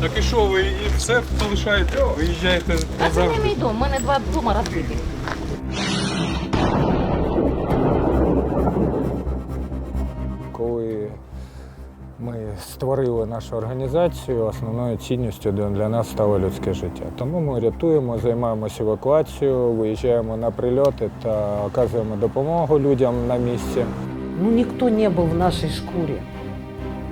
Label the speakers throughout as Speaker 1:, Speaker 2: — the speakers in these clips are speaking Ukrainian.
Speaker 1: Так і що, ви і все полишаєте? Виїжджаєте
Speaker 2: А це не мій дом, у мене два дома розбиті.
Speaker 3: Коли ми створили нашу організацію, основною цінністю для для нас стало людське життя. Тому ми рятуємо, займаємося евакуацією, виїжджаємо на прильоти та оказуємо допомогу людям на місці.
Speaker 4: Ну, никто не был в нашей шкуре.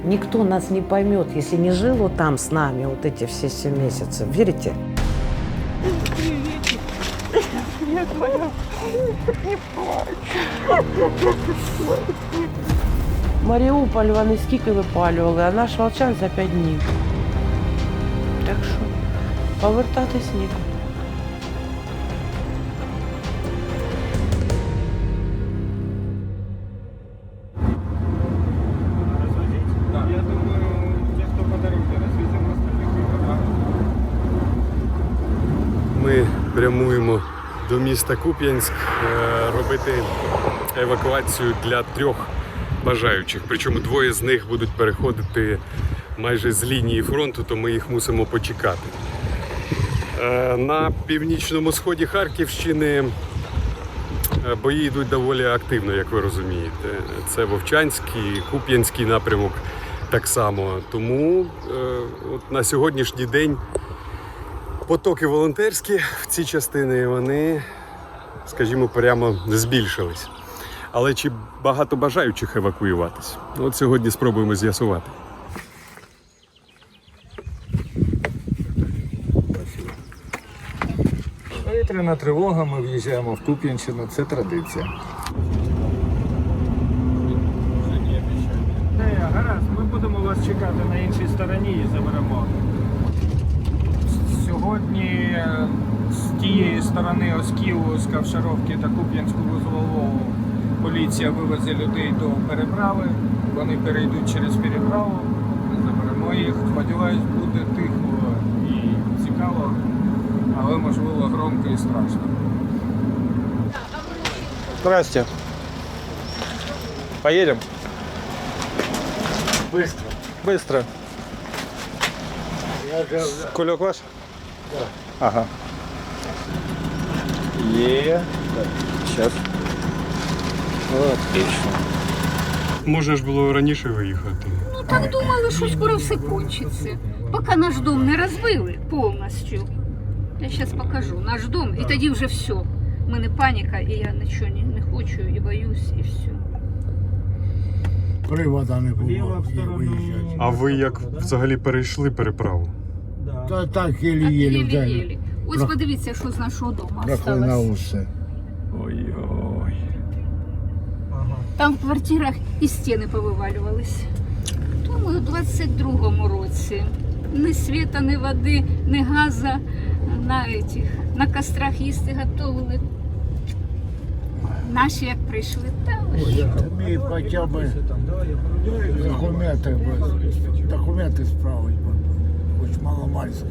Speaker 4: Никто нас не поймет, если не жил вот там с нами вот эти все семь месяцев. Верите?
Speaker 5: Маріуполь вони скільки випалювали, а наш Волчан за п'ять днів. Так що повертатись нікуди.
Speaker 1: До міста Куп'янськ е, робити евакуацію для трьох бажаючих. Причому двоє з них будуть переходити майже з лінії фронту, то ми їх мусимо почекати. Е, На північному сході Харківщини е, бої йдуть доволі активно, як ви розумієте. Це Вовчанський, Куп'янський напрямок так само. Тому от на сьогоднішній день потоки волонтерські в ці частини вони, скажімо, прямо збільшились. Але чи багато бажаючих евакуюватись? От сьогодні спробуємо з'ясувати.
Speaker 3: Повітряна тривога, ми в'їжджаємо в Куп'янщину, це традиція.
Speaker 6: Гаразд, ми будемо вас чекати на іншій стороні і заберемо. Сьогодні е, з тієї сторони Оскілу, з Ковшаровки та Куп'янську вузлового поліція вивезе людей до переправи. Вони перейдуть через переправу, ми заберемо їх. Сподіваюсь, буде тихо і цікаво, але можливо громко і страшно.
Speaker 7: Здрасте. Поедем?
Speaker 6: Быстро.
Speaker 7: Быстро. Кулек ваш? Ага. Е. Сейчас. Отлично.
Speaker 1: Можна ж було раніше виїхати.
Speaker 2: Ну так думали, що скоро все кончиться. Поки наш дом не розбили повністю. Я зараз покажу наш дом, і тоді вже все. У мене паніка, і я нічого не, не хочу, і боюсь, і все.
Speaker 8: Привода не було виїжджати.
Speaker 1: А ви як взагалі перейшли переправу?
Speaker 8: Та так
Speaker 2: Так
Speaker 8: єлі-єлі
Speaker 2: єлі-єлі. Ось
Speaker 8: Про-
Speaker 2: подивіться, що з нашого дому
Speaker 8: Проклинав
Speaker 2: осталось.
Speaker 8: усе.
Speaker 1: Ой-ой.
Speaker 6: Ага.
Speaker 2: Там в квартирах і стіни повивалювались. Тому у 22-му році ні світа, ні води, ні газа на, на кострах їсти готували. Наші як прийшли, та ви
Speaker 8: хоча б
Speaker 6: буду.
Speaker 8: документи, документи справить, маломальські.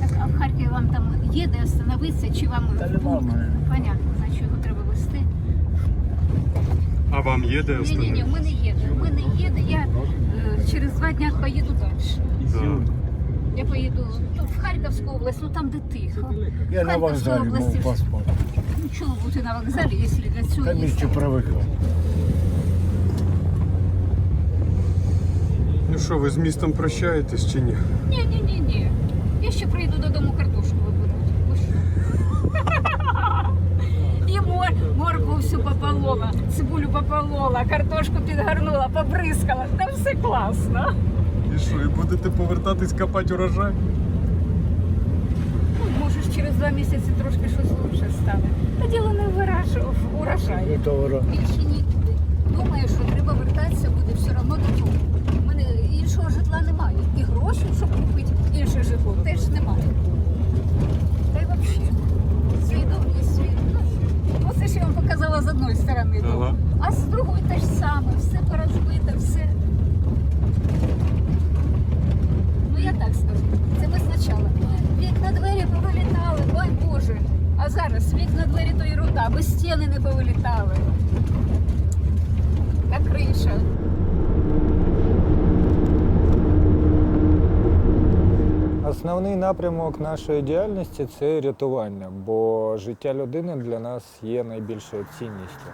Speaker 2: Так, а в Харкові вам там є де остановитися, чи вам
Speaker 8: Та нема в мене.
Speaker 2: понятно, значить його треба вести.
Speaker 1: А вам є де
Speaker 2: Ні, ні, ні, в мене є де. В мене є де. Я е, через два дні поїду далі. Я поїду ну, в Харківську область, ну там де тихо.
Speaker 8: Я на вокзалі мав паспорт.
Speaker 2: Ну чого бути на вокзалі, якщо для цього
Speaker 8: Та
Speaker 2: є.
Speaker 8: місці привикла.
Speaker 1: Ну що, ви з містом прощаєтесь чи ні?
Speaker 2: Ні, ні, ні, ні. Я ще прийду додому картошку виберуть. Ви що? І мор, моркву всю пополола, цибулю пополола, картошку підгорнула, побризкала. Там все класно.
Speaker 1: І що, і будете повертатись копати урожай?
Speaker 2: Ну, може, ж через два місяці трошки щось лучше стане. Та діло не в вираж- в урожаї.
Speaker 8: Добре.
Speaker 2: Більше нікуди. Думаю, що треба вертатися буде все одно додому. Житла немає. І грошей, щоб купити інше житло, теж немає. Та й взагалі. Свідомість. Ну, оце ж я вам показала з одної сторони.
Speaker 1: Ага.
Speaker 2: А з другої те ж саме, все порозбите, все. Ну я так скажу. Це ми спочатку. Вікна двері повилітали, ой Боже. А зараз вікна двері то ерунда, бо стіни не повилітали. Та криша.
Speaker 3: Основний напрямок нашої діяльності це рятування, бо життя людини для нас є найбільшою цінністю.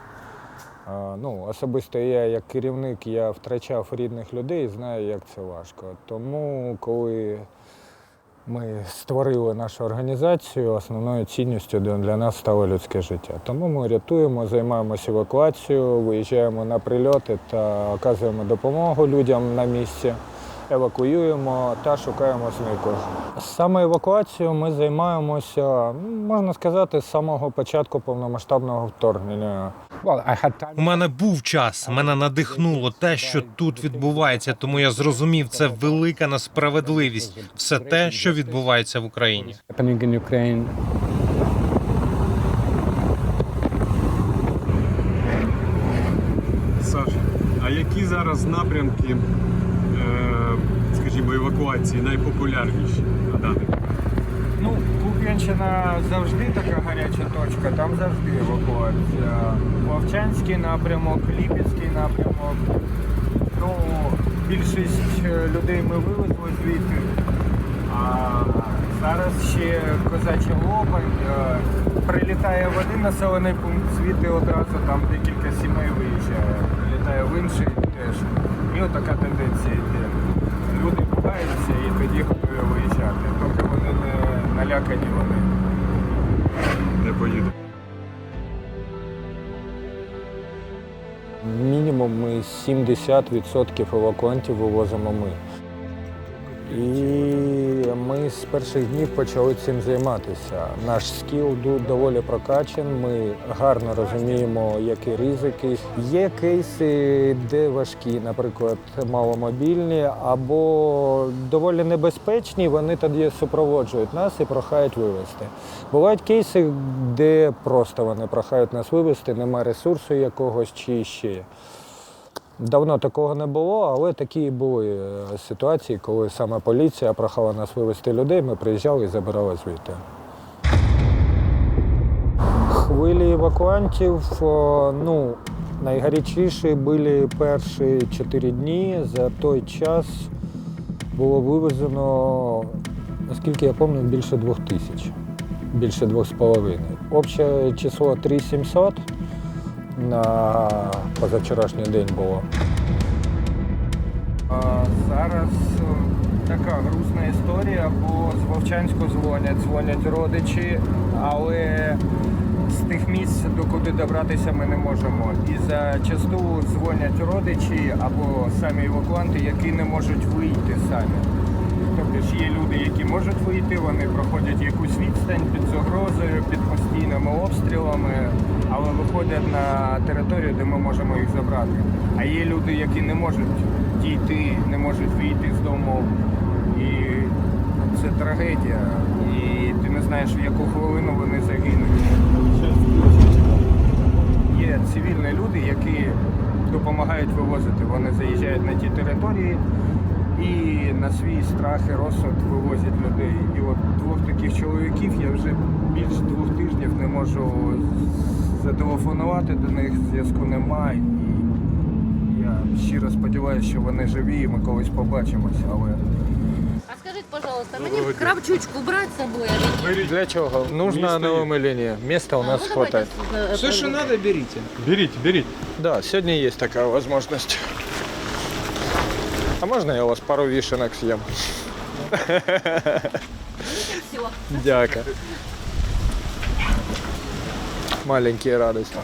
Speaker 3: Ну, особисто я, як керівник, я втрачав рідних людей і знаю, як це важко. Тому, коли ми створили нашу організацію, основною цінністю для нас стало людське життя. Тому ми рятуємо, займаємося евакуацією, виїжджаємо на прильоти та оказуємо допомогу людям на місці, евакуюємо та шукаємо зниклих. Саме евакуацією ми займаємося, можна сказати, з самого початку повномасштабного вторгнення.
Speaker 9: У мене був час, мене надихнуло те, що тут відбувається, тому я зрозумів, це велика несправедливість. Все те, що відбувається в Україні.
Speaker 1: Саша, а які зараз напрямки, е, евакуації найпопулярніші на даний?
Speaker 6: Ну, Куп'янщина завжди така гаряча точка, там завжди евакуація. Вовчанський напрямок, Ліпецький напрямок. Ну, більшість е, людей ми вивезли звідти. А зараз ще козачий лопань. Е, Прилітає в один населений пункт, звідти одразу там декілька сімей виїжджає. Прилітає в інший теж. І отака тенденція йде. Люди пугаються і тоді готові виїжджати. Поки вони не налякані, вони
Speaker 1: Не поїдуть.
Speaker 3: Мінімум ми 70% евакуантів вивозимо ми. І ми з перших днів почали цим займатися. Наш скіл доволі прокачан, ми гарно розуміємо, які ризики. Є кейси, де важкі, наприклад, маломобільні або доволі небезпечні, вони тоді супроводжують нас і прохають вивезти. Бувають кейси, де просто вони прохають нас вивезти, немає ресурсу якогось чи ще. Давно такого не було, але такі були е, ситуації, коли саме поліція прохала нас вивезти людей, ми приїжджали і забирали звідти. Хвилі евакуантів, ну, найгарячіші були перші чотири дні. За той час було вивезено, наскільки я пам'ятаю, більше двох тисяч, більше двох з половиною. Общее число 3700 на позавчорашній день було.
Speaker 6: Зараз е, така грустна історія, бо з Вовчанську дзвонять, дзвонять родичі, але з тих місць, до куди добратися, ми не можемо. І зачасту дзвонять родичі або самі евакуанти, які не можуть вийти самі. Тобто ж є люди, які можуть вийти, вони проходять якусь відстань під загрозою, під постійними обстрілами, але виходять на територію, де ми можемо їх забрати. А є люди, які не можуть дійти, не можуть вийти з дому. І це трагедія. І ти не знаєш, в яку хвилину вони загинуть. Є цивільні люди, які допомагають вивозити. Вони заїжджають на ті території і на свій страх і розсуд вивозять людей. І от двох таких чоловіків я вже більше двох тижнів не можу зателефонувати до них, зв'язку немає. І я щиро сподіваюся, що вони живі і ми колись побачимося. Але
Speaker 10: А скажите, пожалуйста, мне кравчучку брать с собой или нет?
Speaker 3: Для чого? Нужна
Speaker 1: Місто є.
Speaker 3: новими. Міста у нас
Speaker 10: ну,
Speaker 3: хватає.
Speaker 6: все, що треба, беріть.
Speaker 1: Беріть, беріть.
Speaker 3: Да, сьогодні є така можливість. А можна я у вас пару вішенок з'їм?
Speaker 10: всё.
Speaker 3: Дяка. Маленькие радости.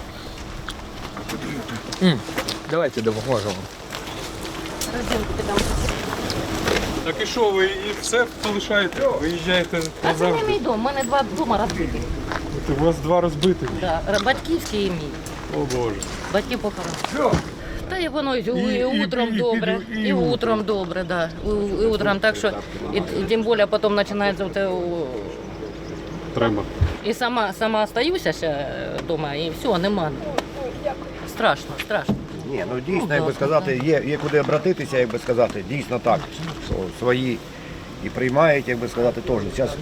Speaker 3: М, Давайте допоможемо.
Speaker 1: Так і що, ви і все залишаєте? Виїжджаєте
Speaker 10: А це не мій дом, у мене два дома розбиті.
Speaker 1: У вас два розбитих.
Speaker 10: Да. р- Батьківський і мій.
Speaker 1: О Боже.
Speaker 10: Батьки похоронені. Та і воно і, і, утром добре, і, утром добре, да. І, і утром так що, і, і тим більше потім починається от, е,
Speaker 1: Треба.
Speaker 10: і сама, сама остаюся ще вдома, і все, нема. Страшно, страшно.
Speaker 11: Ні, ну дійсно,
Speaker 10: Ну,
Speaker 11: як би сказати, є, є куди обратитися, як би сказати, дійсно так. Що свої і приймають, як би сказати, теж. Зараз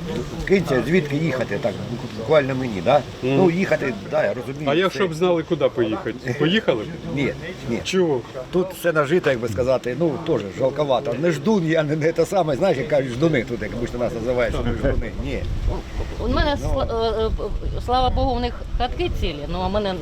Speaker 11: киньте, звідки їхати, так, буквально мені, да? Ну, їхати, да, я розумію.
Speaker 1: А
Speaker 11: це-
Speaker 1: якщо б знали, куди поїхати? Поїхали? б?
Speaker 11: Ні, ні.
Speaker 1: Чого?
Speaker 11: Тут все нажито, як би сказати, ну теж жалковато. Не ждун, я не, не те саме, знаєш, як кажуть, ждуни тут, як обично нас називають, що ми ждуни. Ні.
Speaker 10: У мене, сла- е, е, слава Богу, у них хатки цілі, ну а мене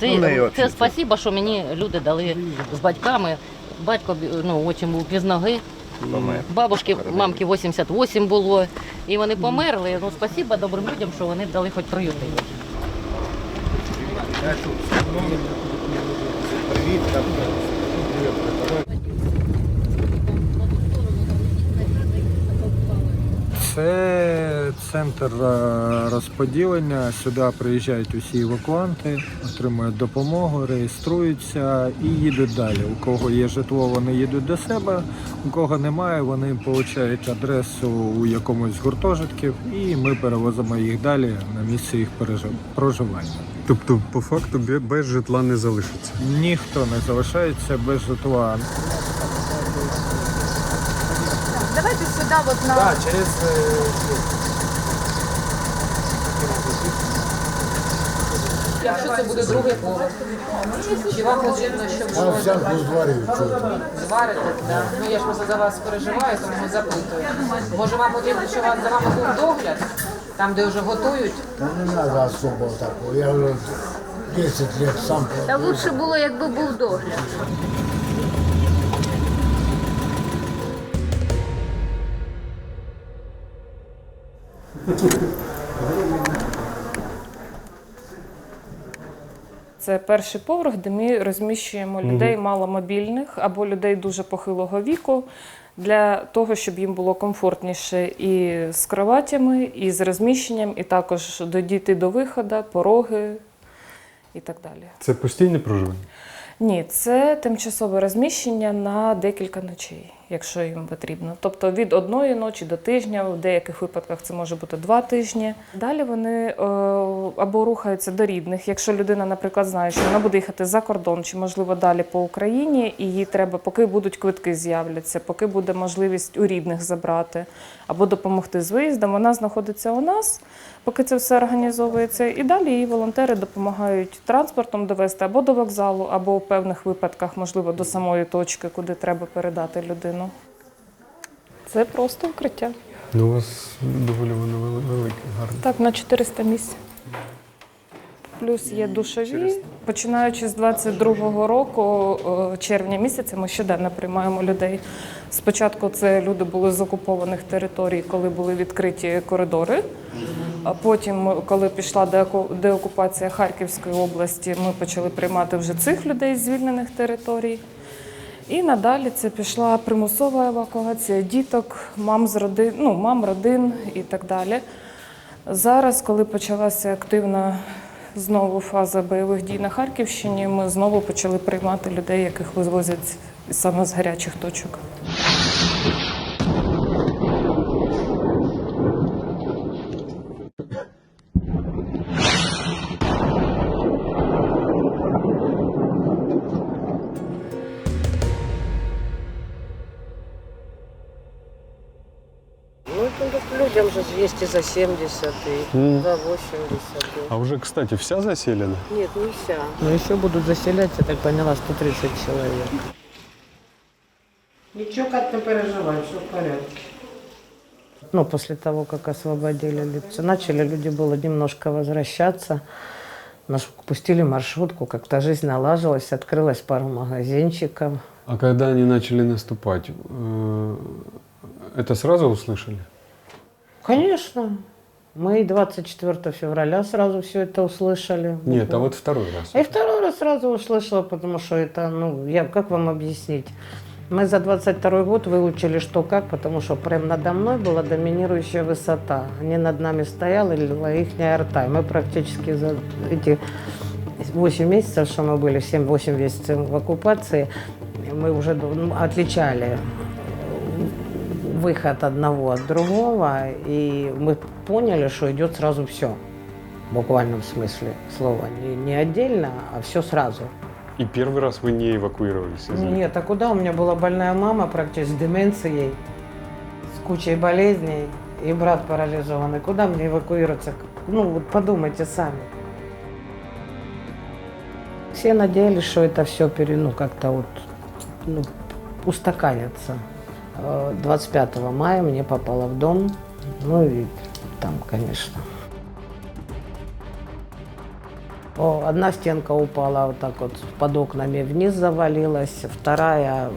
Speaker 10: це,
Speaker 11: Ну, не,
Speaker 10: це спасіба, що мені люди дали з батьками. Батько ну, очень був без ноги.
Speaker 11: Помер.
Speaker 10: Бабушки, мамки 88 було, і вони померли. Ну, спасіба добрим людям, що вони дали хоч приютити.
Speaker 11: Привіт, там.
Speaker 3: Це центр е, розподілення. Сюди приїжджають усі евакуанти, отримують допомогу, реєструються і їдуть далі. У кого є житло, вони їдуть до себе. У кого немає, вони отримують адресу у якомусь з гуртожитків, і ми перевозимо їх далі на місце їх проживання.
Speaker 1: Тобто, по факту, бе- без житла не залишиться.
Speaker 3: Ніхто не залишається без житла.
Speaker 2: Давайте сюди, от на
Speaker 4: Якщо це буде другий поверх, чи вам потрібно, щоб
Speaker 8: А зварю, що
Speaker 4: зварити? Да. Ну я ж просто за вас переживаю, тому запитую. Може вам потрібно, щоб вас за вами був догляд, там, де вже готують?
Speaker 8: Та не треба особо такого. Я вже 10 лет сам
Speaker 2: та лучше було, якби був догляд.
Speaker 12: Це перший поверх, де ми розміщуємо людей маломобільних або людей дуже похилого віку для того, щоб їм було комфортніше і з кроватями, і з розміщенням, і також дійти до виходу, пороги і так далі.
Speaker 1: Це постійне проживання?
Speaker 12: Ні, це тимчасове розміщення на декілька ночей, якщо їм потрібно. Тобто від одної ночі до тижня, в деяких випадках це може бути два тижні. Далі вони е, або рухаються до рідних. Якщо людина, наприклад, знає, що вона буде їхати за кордон чи можливо далі по Україні, і їй треба, поки будуть квитки з'являться, поки буде можливість у рідних забрати або допомогти з виїздом, вона знаходиться у нас. Поки це все організовується, і далі її волонтери допомагають транспортом довести або до вокзалу, або в певних випадках, можливо, до самої точки, куди треба передати людину. Це просто укриття.
Speaker 1: Ну, у вас доволі воно велике, гарне.
Speaker 12: Так, на 400 місць. Плюс є душові. Починаючи з 22-го року, червня місяця, ми щоденно приймаємо людей. Спочатку це люди були з окупованих територій, коли були відкриті коридори. А потім, коли пішла деокупація Харківської області, ми почали приймати вже цих людей з звільнених територій. І надалі це пішла примусова евакуація діток, мам з родин, ну, мам родин і так далі. Зараз, коли почалася активна знову фаза бойових дій на Харківщині, ми знову почали приймати людей, яких вивозять саме з гарячих точок.
Speaker 4: Людям же есть и за 70, и
Speaker 1: М.
Speaker 4: за 80.
Speaker 1: А вже, кстати, вся заселена?
Speaker 4: Нет, не вся. Но еще будут заселять, я так поняла, 130 человек. Ничего, как не переживай, все в порядке. Ну, после того, как освободили лицо, начали люди было немножко возвращаться. Нас пустили маршрутку, как-то жизнь налажилась, открылось пару магазинчиков.
Speaker 1: А когда они начали наступать, э, это сразу услышали?
Speaker 4: Конечно. Мы и 24 февраля сразу все это услышали.
Speaker 1: Нет, а вот второй раз.
Speaker 4: И второй раз сразу услышала, потому что это, ну, я, как вам объяснить? Мы за 22 год выучили что как, потому что прямо надо мной была доминирующая высота. Они над нами стояли, их арта. И мы практически за эти 8 месяцев, что мы были, 7-8 месяцев в оккупации, мы уже ну, отличали выход одного от другого, и мы поняли, что идет сразу все. В буквальном смысле слова. Не, не отдельно, а все сразу.
Speaker 1: И первый раз вы не эвакуировались из?
Speaker 4: Нет, а куда? У меня была больная мама практически с деменцией. кучей болезней, и брат парализованный. Куда мне эвакуироваться? Ну, вот подумайте сами. Все надеялись, что это все пере, ну, как-то вот ну, устаканится. Э, 25 мая мне попало в дом, ну и там, конечно. О, одна стенка упала вот так вот под окнами вниз завалилась, вторая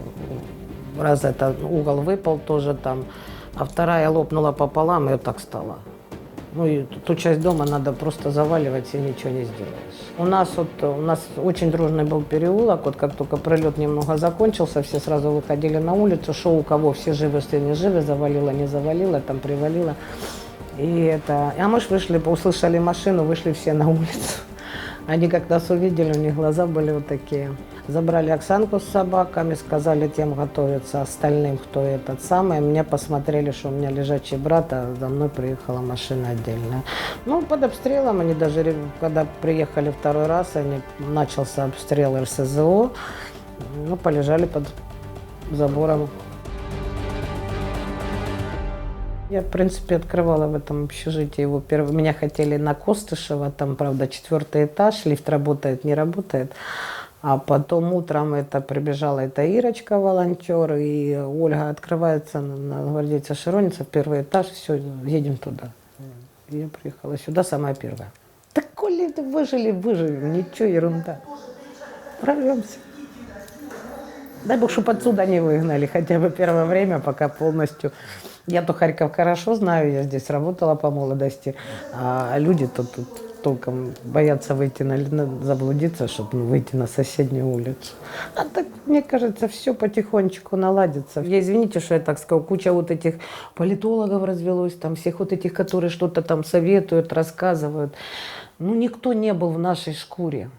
Speaker 4: раз это угол выпал тоже там, а вторая лопнула пополам и вот так стала. Ну и ту часть дома надо просто заваливать и ничего не сделаешь. У нас вот у нас очень дружный был переулок, вот как только прилет немного закончился, все сразу выходили на улицу, что у кого все живы, все не живы, завалило, не завалило, там привалило. И это, а мы ж вышли, услышали машину, вышли все на улицу. Они как нас увидели, у них глаза были вот такие. Забрали Оксанку с собаками, сказали тем готовиться, остальным, кто этот самый. Мне посмотрели, что у меня лежачий брат, а за мной приехала машина отдельная. Ну, под обстрелом они даже, когда приехали второй раз, они, начался обстрел РСЗО, ну, полежали под забором. Я, в принципе, открывала в этом общежитии его первый. Меня хотели на Костышева, там, правда, четвертый этаж, лифт работает, не работает. А потом утром это прибежала эта Ирочка, волонтер, и Ольга открывается на, гвардейца Широница, первый этаж, все, едем туда. Я приехала сюда, самая первая. Так коли выжили, выживем, ничего, ерунда. Прорвемся. Дай бог, чтобы отсюда не выгнали, хотя бы первое время, пока полностью. Я то Харьков хорошо знаю, я здесь работала по молодости, а люди-то тут толком боятся выйти на, на- заблудиться, чтобы выйти на соседнюю улицу. А так, мне кажется, все потихонечку наладится. Я извините, что я так сказал, куча вот этих политологов развелось, там всех вот этих, которые что-то там советуют, рассказывают. Ну, никто не был в нашей шкуре.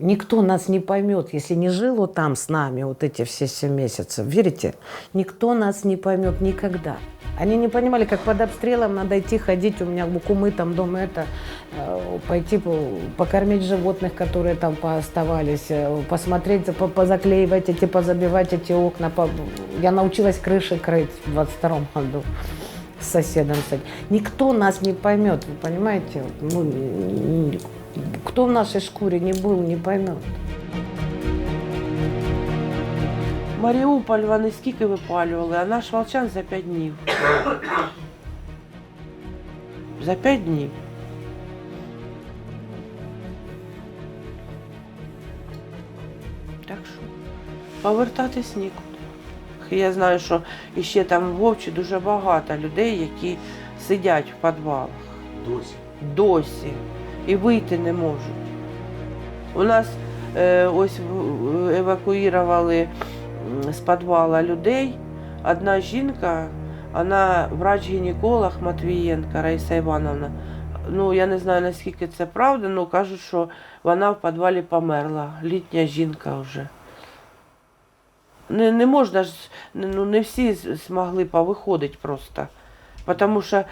Speaker 4: Никто нас не поймет, если не жил вот там с нами вот эти все семь месяцев. Верите? Никто нас не поймет никогда. Они не понимали, как под обстрелом надо идти ходить. У меня кумы там дома это, э, пойти по- покормить животных, которые там пооставались, э, посмотреть, по- позаклеивать эти, позабивать эти окна. Я научилась крыши крыть в 22 году с соседом. Никто нас не поймет, вы понимаете? Ну, кто в нашей шкуре не был, не поймет.
Speaker 5: Маріуполь вони скільки випалювали, а наш Волчан за 5 днів. За 5 днів. Так що повертатись нікуди. Я знаю, що іще там в Вовчі дуже багато людей, які сидять в підвалах.
Speaker 1: Досі.
Speaker 5: досі і вийти не можуть. У нас е, ось евакуювали з підвала людей. Одна жінка, вона врач-гінеколог Матвієнка Раїса Івановна. Ну, я не знаю, наскільки це правда, але кажуть, що вона в підвалі померла. Літня жінка вже. Не, не можна ж, ну не всі змогли повиходити просто. Тому що,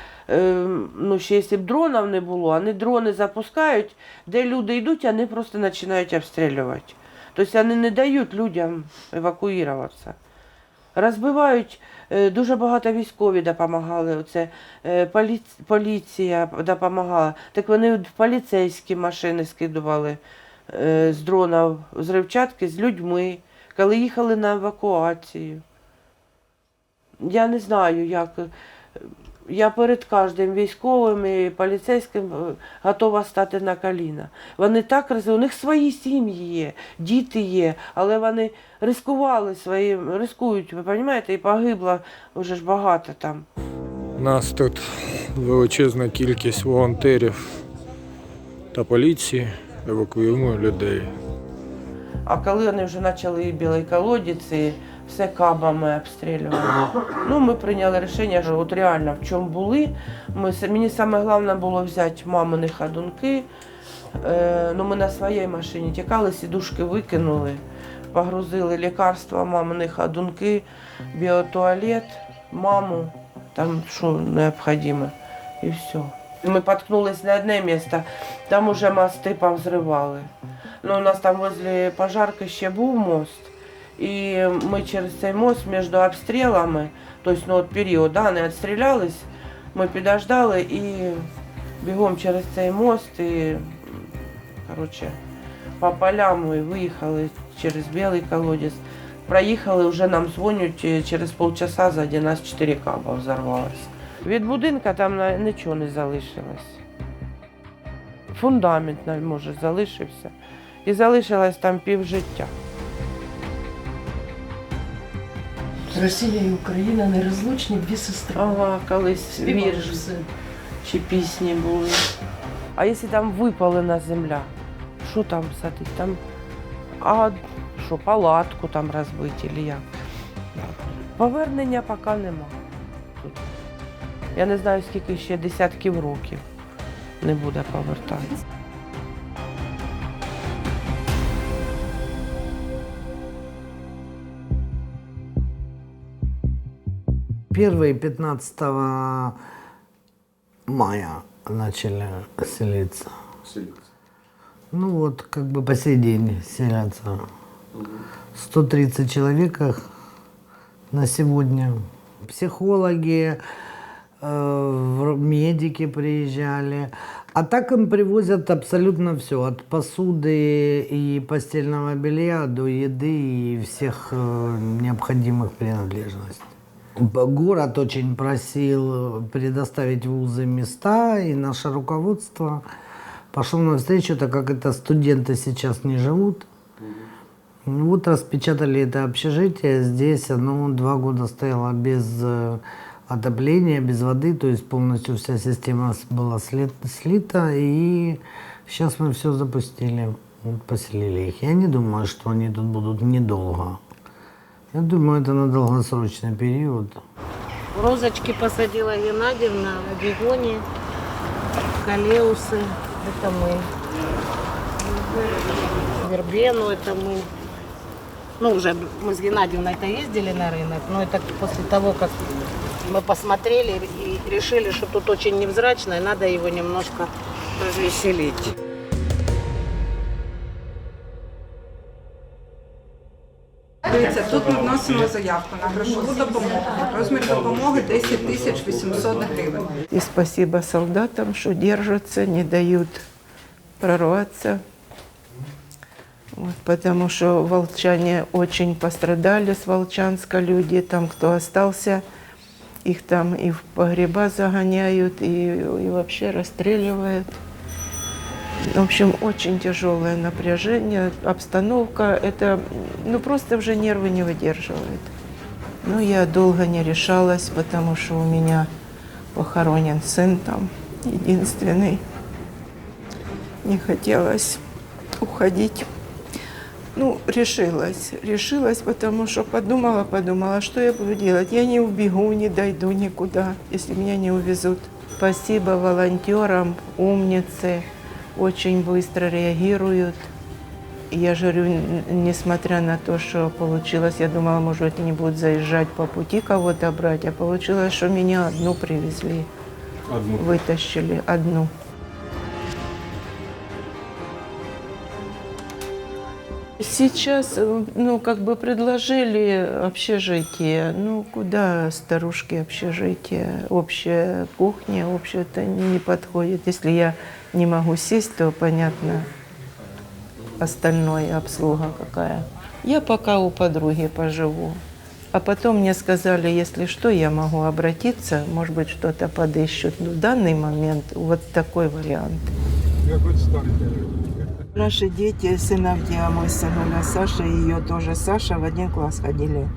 Speaker 5: ну, ще якщо б дронів не було, вони дрони запускають, де люди йдуть, вони просто починають обстрілювати. Тобто вони не дають людям евакуюватися. Розбивають, е, дуже багато військові допомагали, оце, е, полі- поліція допомагала. Так вони в поліцейські машини скидували е, з дронів, зривчатки з людьми, коли їхали на евакуацію. Я не знаю, як. Я перед кожним військовим і поліцейським е, готова стати на коліна. Вони так роз- у них свої сім'ї є, діти є, але вони ризикували своїм, ризикують, ви розумієте, і погибло вже ж багато там.
Speaker 3: У нас тут величезна кількість волонтерів та поліції. Евакуюємо людей.
Speaker 5: А коли вони вже почали і білий колодязь, і все кабами обстрілювали. Ну, ми прийняли рішення, що от реально в чому були. Ми, мені саме головне було взяти мамини ходунки. Е, ну, ми на своїй машині тікали, сідушки викинули, погрузили лікарства, мамини ходунки, біотуалет, маму, там що необхідно, і все. Ми поткнулись на одне місце, там уже мости повзривали. Ну, у нас там возле пожарки ще був мост,
Speaker 13: І ми через цей мост між обстрілами, тобто ну, от період, да, не відстрілялись, ми підождали і бігом через цей мост і коротше, по полям ми виїхали через білий колодязь. Проїхали, вже нам дзвонять е, через полчаса ззаді нас 4 каба взорвалось. Від будинка там нічого не залишилось. Фундамент, може, залишився. І залишилось там півжиття.
Speaker 14: Росія і Україна нерозлучні дві сестри.
Speaker 13: Ага, колись вірш
Speaker 14: все.
Speaker 13: чи пісні були. А якщо там випалена земля, що там садить? Там, а що, палатку там розбити чи як? Повернення поки нема. Тут. Я не знаю, скільки ще десятків років не буде повертатися.
Speaker 15: Первые 15 мая начали селиться. Ну вот, как бы по сей день селятся. 130 человек на сегодня. Психологи, э, медики приезжали. А так им привозят абсолютно все. От посуды и постельного белья до еды и всех э, необходимых принадлежностей. Город очень просил предоставить вузы места, и наше руководство пошло навстречу, так как это студенты сейчас не живут. Ну Вот распечатали это общежитие. Здесь оно два года стояло без э, отопления, без воды, то есть полностью вся система была слит- слита. И сейчас мы все запустили, поселили их. Я не думаю, что они тут будут недолго. Я думаю, это на долгосрочный период.
Speaker 14: Розочки посадила Геннадьевна, бегони, калеусы, это мы. Вербену это мы. Ну, уже мы с Геннадьевной-то ездили на рынок, но это после того, как мы посмотрели и решили, что тут очень невзрачно, и надо его немножко развеселить.
Speaker 16: Дивіться, тут ми вносимо заявку на грошову допомогу. Розмір допомоги 10 тисяч 800 гривень.
Speaker 13: И спасибо солдатам, что держатся, не дают прорваться. Вот, потому что волчане очень пострадали с Волчанска, люди там, кто остался, их там и в погреба загоняют, и, и вообще расстреливают. В общем, очень тяжелое напряжение, обстановка, это ну, просто уже нервы не выдерживает. Но я долго не решалась, потому что у меня похоронен сын там, единственный. Не хотелось уходить. Ну, решилась. Решилась, потому что подумала, подумала, что я буду делать. Я не убегу, не дойду никуда, если меня не увезут. Спасибо волонтерам, умницы, очень быстро реагируют. Я же говорю, несмотря на то, что получилось, я думала, может, они будут заезжать по пути кого-то брать, а получилось, что меня одну привезли,
Speaker 1: Одну.
Speaker 13: вытащили одну. Сейчас, э, ну, как бы предложили общежитие. Ну, куда старушки общежитие? Общая кухня, общее это не подходит. Если я не могу сесть, то понятно, остальное обслуга какая. Я пока у подруги поживу. А потом мне сказали, если что, я могу обратиться, может быть, что-то подыщут. Но в данный момент вот такой вариант.
Speaker 16: Наши дети, сыновья, мой сынуля Саша и ее тоже Саша в один класс ходили.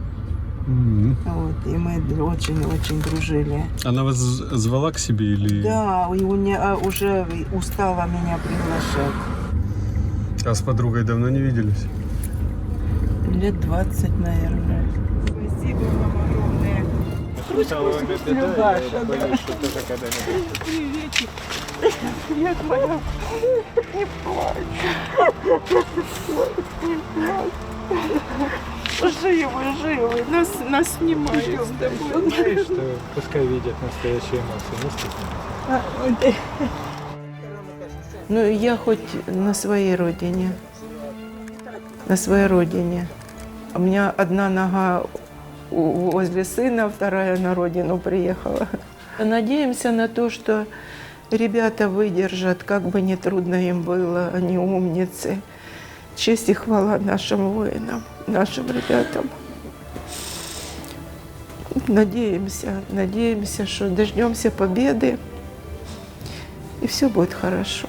Speaker 16: Вот, и мы очень-очень дружили.
Speaker 1: Она вас звала к себе или...
Speaker 16: Да, и у нее уже устала меня приглашать.
Speaker 1: А с подругой давно не виделись?
Speaker 13: Лет 20, наверное.
Speaker 16: Спасибо вам огромное. Приветик. Я твоя. Не плачь. Не плачь. Живы, живы. Нас, нас снимают с тобой.
Speaker 6: Знаешь, что пускай видят настоящие эмоции.
Speaker 13: Ну, я хоть на своей родине. На своей родине. У меня одна нога возле сына, вторая на родину приехала. Надеемся на то, что ребята выдержат, как бы не трудно им было, они умницы. Честь и хвала нашим воинам, нашим ребятам. Надеемся, надеемся, что дождемся победы, и все будет хорошо.